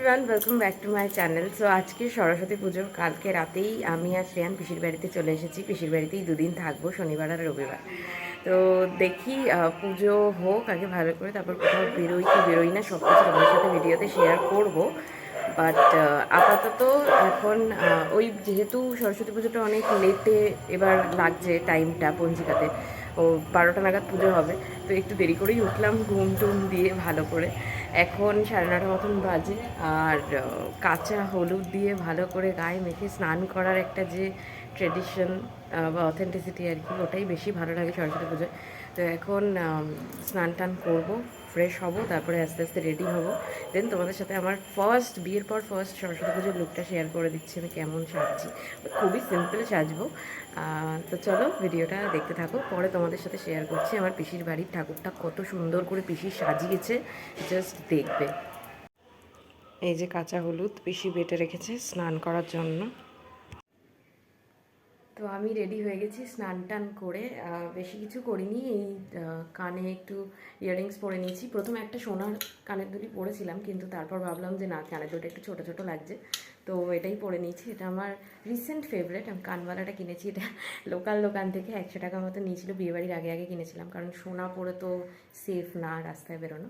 Everyone welcome back to my channel so আজকে সরস্বতী পুজোর, কালকে রাতেই আমি আর শ্রেয়ান পিসির বাড়িতে চলে এসেছি। পিসির বাড়িতেই দুদিন থাকব, শনিবার আর রবিবার। তো দেখি পুজো হোক, আগে ভালো করে তারপর কোথাও বেরোই কি বেরোই না, সব কিছু তোমাদের সাথে ভিডিওতে শেয়ার করব। বাট আপাতত এখন ওই যেহেতু সরস্বতী পুজোটা অনেক লেটে এবার লাগছে টাইমটা পঞ্জিকাতে, ও বারোটা নাগাদ পুজো হবে। তো একটু দেরি করেই উঠলাম ঘুম টুম দিয়ে ভালো করে। এখন সাড়ে নটা মতন বাজে আর কাঁচা হলুদ দিয়ে ভালো করে গায়ে মেখে স্নান করার একটা যে ট্রেডিশন বা অথেন্টিসিটি আর কি, ওটাই বেশি ভালো লাগে সরস্বতী পুজোয়। তো এখন স্নান টান করব ফ্রেশ হব, তারপরে আস্তে আস্তে রেডি হব। দেন তোমাদের সাথে আমার ফার্স্ট বিয়ের পর ফার্স্ট সরস্বতী পুজোর লুকটা শেয়ার করে দিচ্ছি, আমি কেমন সাজছি। খুবই সিম্পল সাজবো। তো চলো ভিডিওটা দেখতে থাকো। পরে তোমাদের সাথে শেয়ার করছি। আমার পিসির বাড়ির ঠাকুরটা কত সুন্দর করে পিসি সাজিয়েছে। জাস্ট দেখবে। এই যে কাঁচা হলুদ পিসি বেটে রেখেছে স্নান করার জন্য। তো আমি রেডি হয়ে গেছি স্নান টান করে। বেশি কিছু করিনি। এই কানে একটু ইয়াররিংস পরে নিয়েছি। প্রথমে একটা সোনার কানের দুটি পরেছিলাম, কিন্তু তারপর ভাবলাম যে না, কানের দুলটা একটু ছোটো ছোটো লাগছে। তো এটাই পরে নিয়েছি। এটা আমার রিসেন্ট ফেভারেট আমি কানবালাটা কিনেছি। এটা লোকাল দোকান থেকে একশো টাকা মতো নিয়েছিল। বিয়েবাড়ির আগে আগে কিনেছিলাম। কারণ সোনা পরে তো সেফ না, রাস্তায় বেরোনো।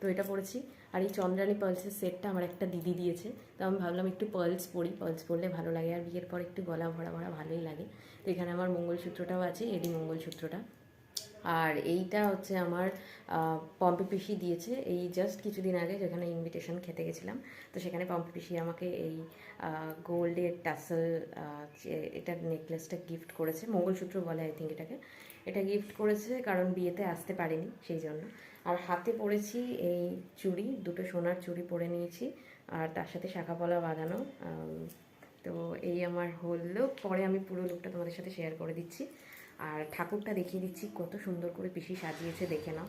তো এটা পরেছি। আর এই চন্দ্রানী পার্লসের সেটটা আমার একটা দিদি দিয়েছে। তো আমি ভাবলাম একটু পার্লস পরি। পার্লস পরলে ভালো লাগে। আর বিয়ের পর একটু গলা ভরা ভরা ভালোই লাগে। তো এখানে আমার মঙ্গলসূত্রটাও আছে এডি মঙ্গলসূত্রটা। আর এইটা হচ্ছে আমার পম্পি পিসি দিয়েছে। এই জাস্ট কিছুদিন আগে যেখানে ইনভিটেশন খেতে গেছিলাম, তো সেখানে পম্পি পিসি আমাকে এই গোল্ডের টাসেল এটার নেকলেসটা গিফট করেছে। মঙ্গলসূত্র বলে আই থিঙ্ক এটাকে। এটা গিফট করেছে কারণ বিয়েতে আসতে পারিনি সেই জন্য। আর হাতে পরেছি এই চুড়ি, দুটো সোনার চুড়ি পরে নিয়েছি। আর তার সাথে শাখা পলা বাঁধানো তো এই আমার হলো পরে আমি পুরো লুকটা তোমাদের সাথে শেয়ার করে দিচ্ছি। আর ঠাকুরটা দেখিয়ে দিচ্ছি, কত সুন্দর করে পিসি সাজিয়েছে, দেখে নাও।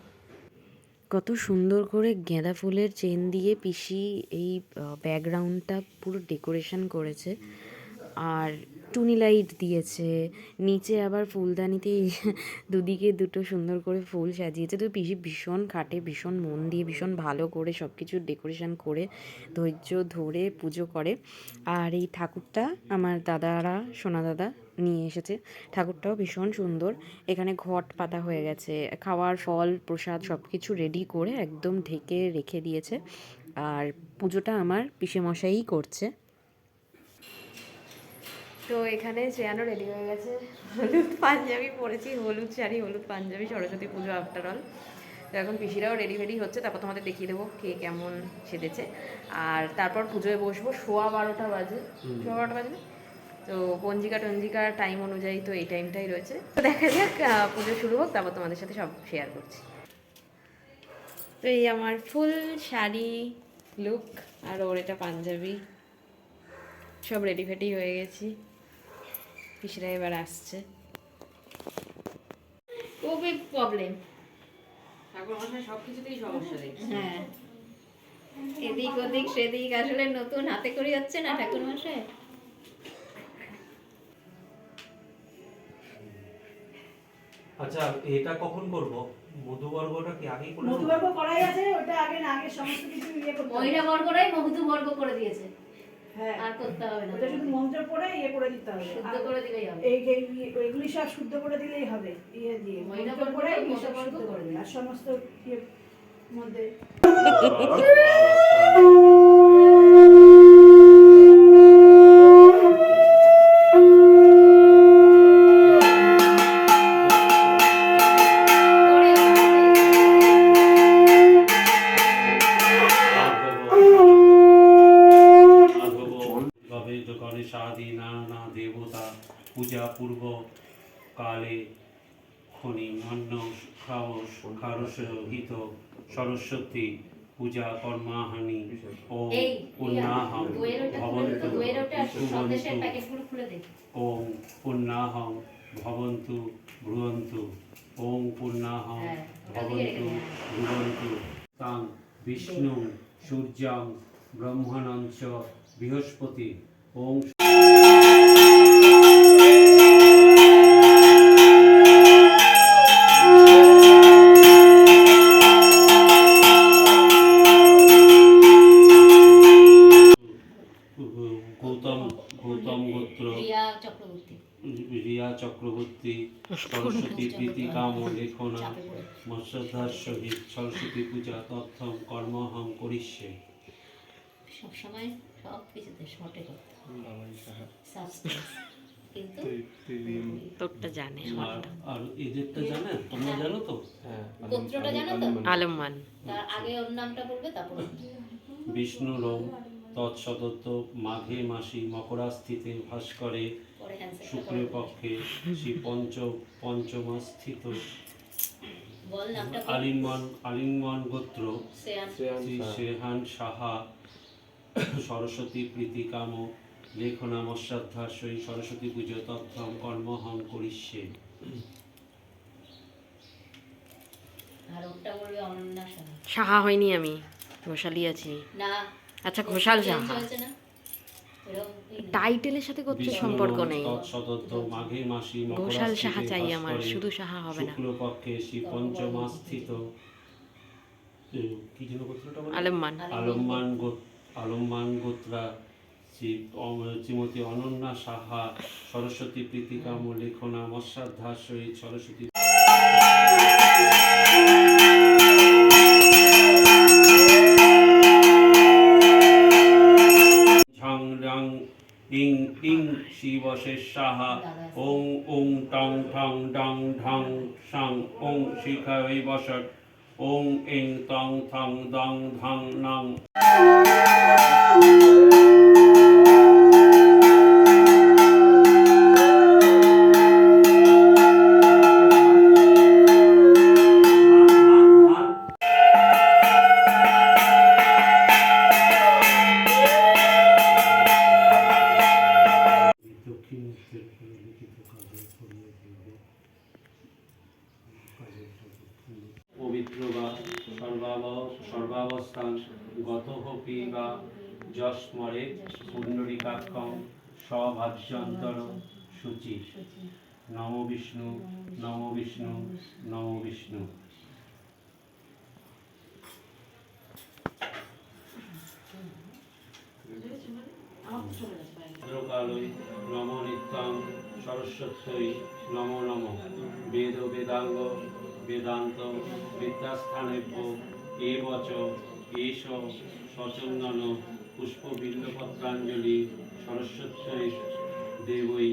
কত সুন্দর করে গেঁদা ফুলের চেন দিয়ে পিসি এই ব্যাকগ্রাউন্ডটা পুরো ডেকোরেশন করেছে। আর টুনি লাইট দিয়েছে, নিচে আবার ফুলদানিতে দুদিকে দুটো সুন্দর করে ফুল সাজিয়েছে। তো পিসি ভীষণ খাটে, ভীষণ মন দিয়ে, ভীষণ ভালো করে সব কিছু ডেকোরেশন করে ধৈর্য ধরে পুজো করে। আর এই ঠাকুরটা আমার দাদারা, সোনা দাদা নিয়ে এসেছে। ঠাকুরটাও ভীষণ সুন্দর। এখানে ঘট পাতা হয়ে গেছে। খাওয়ার ফল প্রসাদ সব কিছু রেডি করে একদম ঢেকে রেখে দিয়েছে। আর পুজোটা আমার পিসেমশাই করছে। তো এখানে শ্রেয়ানো রেডি হয়ে গেছে। হলুদ পাঞ্জাবি পরেছি। হলুদ শাড়ি হলুদ পাঞ্জাবি সরস্বতী পুজো আফটার অল তো এখন পিসিরাও রেডি ফেডি হচ্ছে। তারপর তোমাদের দেখিয়ে দেবো কে কেমন সেজেছে। আর তারপর পুজোয় বসবো। সোয়া বারোটা বাজে। সোয়া বারোটা বাজে? তো পঞ্জিকা টঞ্জিকা টাইম অনুযায়ী তো এই টাইমটাই রয়েছে। তো দেখা যাক পুজো শুরু হোক তারপর তোমাদের সাথে সব শেয়ার করছি। তো এই আমার ফুল শাড়ি লুক আর ওর এটা পাঞ্জাবি। সব রেডি ফেডি হয়ে গেছি। পিসিরা এবার আসছে। খুবই প্রবলেম সব কিছুতেই সমস্যা দেখছি। হ্যাঁ। এদিক ওদিক সেদিক আসলে নতুন হাতে করে যাচ্ছে না ঠাকুর মশাই? আচ্ছা এটা কখন করব? মধুবর্গটা কি আগেই করে দেবো? মধুবর্গ করাই আছে ওটা আগে না আগে সমস্ত কিছু ইয়ে করতে। মহিলা বর্গরাই মহুতু বর্গ করে দিয়েছে। হ্যাঁ। আর করতে হবে না। ওটা শুধু মন্ত্র পড়ে ইয়ে করে দিতে হবে। শুদ্ধ করে দিলেই হবে। এই এই ইয়ে- এগুলি সব শুদ্ধ করে দিলেই হবে ইয়ে দিয়ে। মহিলা মন্ত্র বর্গ পড়ে করে, করে আর সমস্ত ইয়ে মধ্যে খাওস সরস্বতী পূজা কর্মাহানি ও ভবন্তু শুভন্তু ওম পুণ্যাহম ভবন্তু ভ্রুবন্তু ওম পুণ্যাহম হ্যাঁ, ভবন্তু ভ্রুবন্তু তাং বিষ্ণু সূর্যাং ব্রহ্মাণঞ্চ বৃহস্পতি ওম সরস্বতী প্রীতি কাম সহিত সরস্বতী পূজা তথ্যম কর্মহং করিষ্যে সবসময় সব কিছুতে শর্টে করতে তোমরা জানো তো তারপর বিষ্ণুরম তৎসদত্ত মাঘে মাসি মকরাস্থিতে ভাস্করে হ্যান্ডসেটটা শুক্লপক্ষে শ্রী পঞ্চ পঞ্চমাস্থিত। আলিঙ্গন আলিঙ্গন গোত্র শ্রী শেহান সাহা সরস্বতী প্রীতি কাম লেখনা মশ্রাদ্ধার সহিত সরস্বতী পুজো তথ্যম কর্মহং করিষ্যে। সাহা। হয়নি আমি ঘোষালি আছি। আচ্ছা ঘোষাল সাহা। টাইটেলের সাথে গোত্রের সম্পর্ক নেই। ঘোষাল সাহা চাই আমার শুধু সাহা হবে না? আলম্মান। আলম্মান আলম্মান গোত্রা শ্রী শ্রীমতী অনন্যা সাহা সরস্বতী প্রীতিকাম লেখনা মৎস্যাধ্যার সহিত সরস্বতী সাহা ওং ওং টং ঠং ডং ঢং সং ওং শিখাই বসট ওং ইং তং থং দং ধং নং। বিষ্ণু নম বিষ্ণু নম বিষ্ণু ভদ্রকালই নম নিত্যং সরস্বত্যই নম নম বেদ বেদাঙ্গ বেদান্ত বিদ্যাস্থানেভ্য এ বচ এষ সচন্দন পুষ্প বিল্লপত্রাঞ্জলি সরস্বত্যই দেবৈ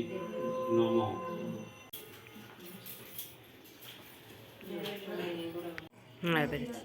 নম পেরেছি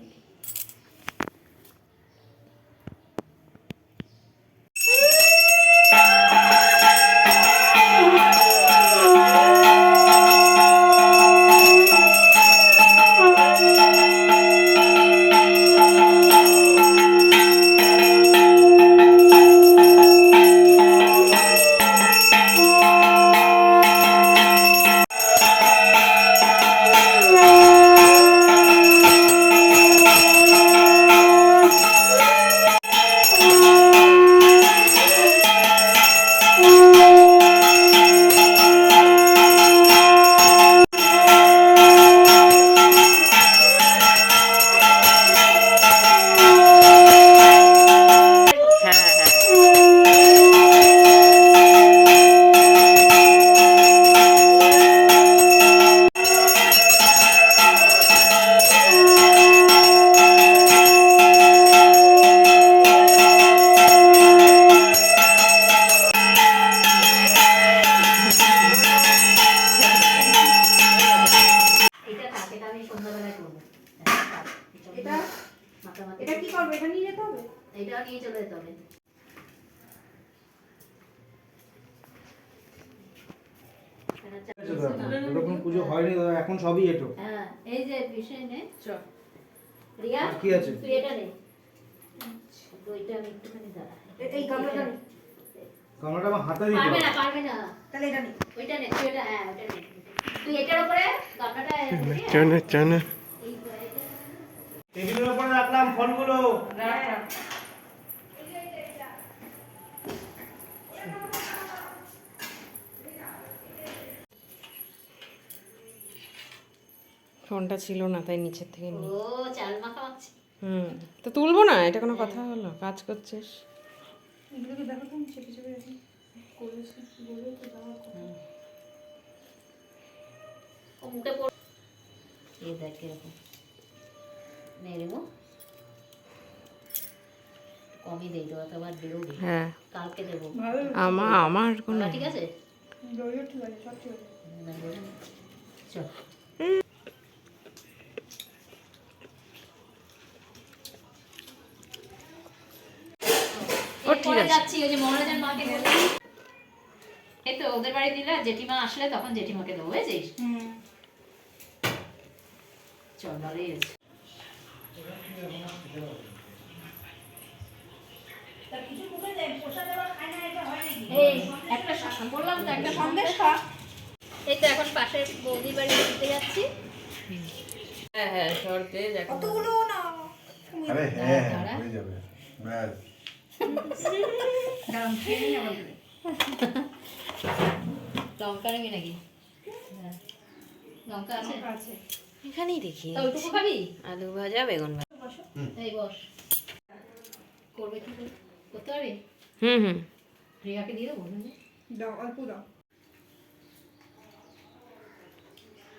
চা- ওরকম পুজো হয়নি এখন সবই এটো। হ্যাঁ এই যে বিষয় নে। চল। রিয়া কি আছে? তুই এটা নে। তো আমি একটুখানি দাঁড়া। এই গামলাটা নে। গামলাটা আমার হাতে দিতে পারবে না পারবে না। তাহলে এটা নে। ওইটা নে তুই এটা হ্যাঁ ওইটা নে। তুই এটার উপরে গামলাটা চনে চনে এই করে এটা। টেবিলের উপরে রাখলাম ফলগুলো ফোনটা ছিল না তাই নিচের থেকে নি। ও চাল মাখা মাখছে। হুম তো তুলবো না? এটা কোনো কথা হলো? কাজ করছিস? এগুলোকে দেখো তো চেপে চেপে রাখি ও মুখে পড় এই দেখ কীরকম নেড়ে কমই দেই তো আবার বেরোবে। হ্যাঁ। কালকে দেবো। আমার আমার কোনো ঠিক আছে? দইও ঠিক আছে সব ঠিক আছে চল ও, ঠিক পরে আছে। যাচ্ছি ওই যে মহারাজার মাকে এই তো ওদের বাড়ি দিলে জেঠিমা আসলে তখন জেঠিমাকে দেবো বুঝেছিস? চল ভালোই আছে এই একটা বললাম তো একটা সন্দেশ খা। এই তো এখন পাশের বৌদির বাড়ি দিতে যাচ্ছি। হ্যাঁ হ্যাঁ শর্তে কতগুলো না আরে হ্যাঁ হয়ে যাবে। ব্যাস। লঙ্কা নেবি নাকি। লঙ্কা আছে? আছে। এখানেই দেখি। খাবি? আলু ভাজা বেগুন ভাজা। এই বস। করবে কি করতে পারবি? হুম হুম। রিয়াকে দিয়ে দেবো? দাও অল্প দাও।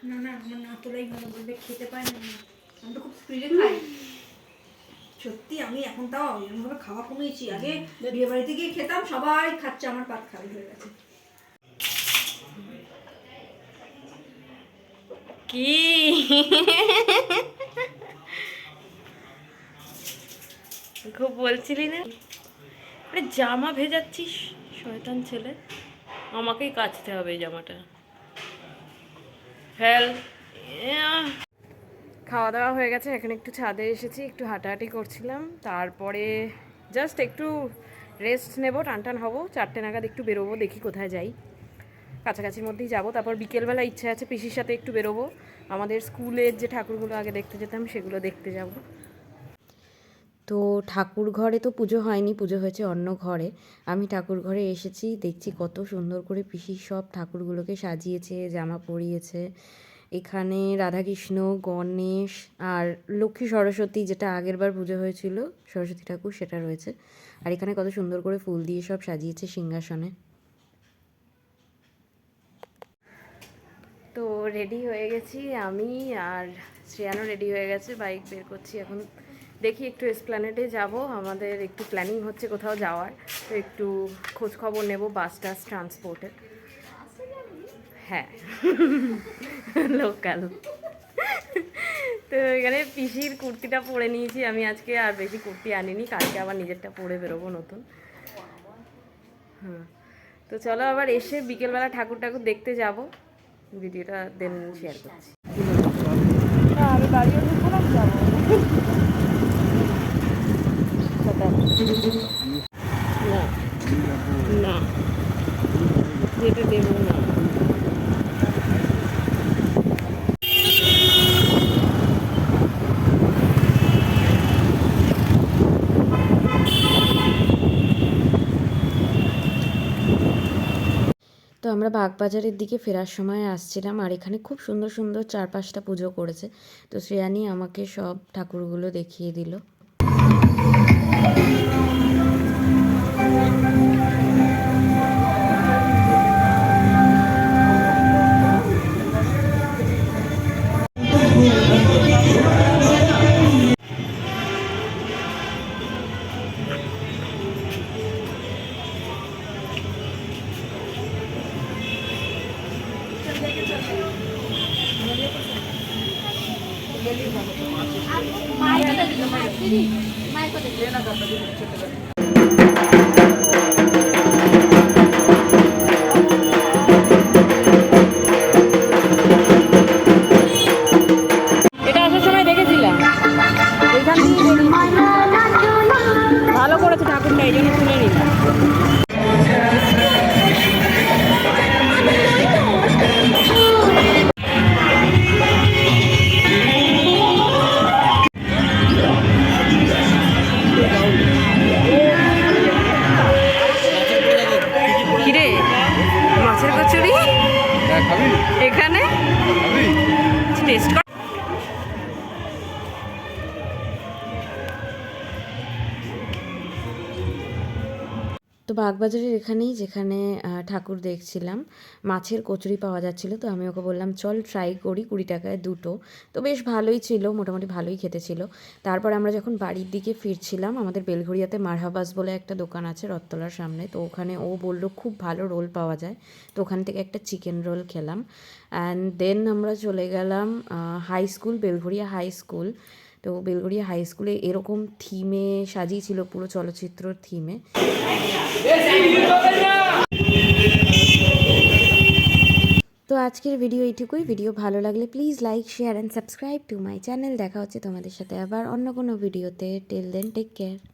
না না আমার না তোলাই ভালো বলবে খেতে পাই না আমি তো খুব স্পিডে খাই। সত্যি আমি এখন তাও এরকমভাবে খাওয়া কমিয়েছি। আগে বিয়ে বাড়িতে গিয়ে খেতাম সবাই খাচ্ছে আমার পাত খালি হয়ে গেছে। কি? খুব বলছিলি না? আরে জামা ভেজাচ্ছিস শয়তান ছেলে। আমাকেই কাচতে হবে এই জামাটা। ফেল। ইয়াহ। খাওয়া দাওয়া হয়ে গেছে, এখানে একটু ছাদে এসেছি, একটু হাঁটাহাঁটি করছিলাম। তারপরে জাস্ট একটু রেস্ট নেব টান টান হব, চারটে নাগাদ একটু বেরোবো, দেখি কোথায় যাই। কাছাকাছির মধ্যেই যাব, তারপর বিকেলবেলা ইচ্ছা আছে পিসির সাথে একটু বেরোবো। আমাদের স্কুলের যে ঠাকুরগুলো আগে দেখতে যেতাম, সেগুলো দেখতে যাব। তো ঠাকুর ঘরে তো পুজো হয়নি, পুজো হয়েছে অন্য ঘরে। আমি ঠাকুর ঘরে এসেছি, দেখছি কত সুন্দর করে পিসি সব ঠাকুরগুলোকে সাজিয়েছে, জামা পরিয়েছে। এখানে রাধাকৃষ্ণ, গণেশ আর লক্ষ্মী সরস্বতী যেটা আগের বার পুজো হয়েছিল, সরস্বতী ঠাকুর সেটা রয়েছে। আর এখানে কত সুন্দর করে ফুল দিয়ে সব সাজিয়েছে সিংহাসনে। তো রেডি হয়ে গেছি আমি আর শ্রেয়ানও রেডি হয়ে গেছে বাইক বের করছি এখন। দেখি একটু এসপ্ল্যানেডে যাব, আমাদের একটু প্ল্যানিং হচ্ছে কোথাও যাওয়ার। তো একটু খোঁজখবর নেব বাস টাস ট্রান্সপোর্টের হ্যাঁ। লোকাল। তো এখানে পিসির কুর্তিটা পরে নিয়েছি। আমি আজকে আর বেশি কুর্তি আনিনি। কালকে আবার নিজেরটা পরে বেরোবো নতুন। হ্যাঁ। তো চলো আবার এসে বিকেলবেলা ঠাকুর ঠাকুর দেখতে যাব। ভিডিওটা দেন শেয়ার করছি। আমি বাড়িও ঢুকবো না যাব? না। না। যেতে দেবো না তো আমরা বাগবাজারের দিকে ফেরার সময় আসছিলাম আর এখানে খুব সুন্দর সুন্দর চার পাঁচটা পুজো করেছে। তো শ্রেয়ানি আমাকে সব ঠাকুরগুলো দেখিয়ে দিল। এখানে টেস্ট বাগবাজারের এখানেই যেখানে ঠাকুর দেখছিলাম, মাছের কচুরি পাওয়া যাচ্ছিল। তো আমি ওকে বললাম, চল ট্রাই করি কুড়ি টাকায় দুটো। তো বেশ ভালোই ছিল, মোটামুটি ভালোই খেতে ছিল। তারপর আমরা যখন বাড়ির দিকে ফিরছিলাম, আমাদের বেলঘড়িয়াতে মারহাবাস বলে একটা দোকান আছে রথতলার সামনে। তো ওখানে ও বলল, খুব ভালো রোল পাওয়া যায়। তো ওখান থেকে একটা চিকেন রোল খেলাম। অ্যান্ড দেন আমরা চলে গেলাম high school Belgharia high school তো বেলগড়িয়া হাই স্কুলে এরকম থিমে সাজিয়েছিল পুরো চলচ্চিত্রর থিমে তো আজকের ভিডিও এইটুকুই। ভিডিও ভালো লাগলে please like share and subscribe to my channel দেখা হচ্ছে তোমাদের সাথে আবার অন্য কোনো ভিডিওতে টেল দেন টেক কেয়ার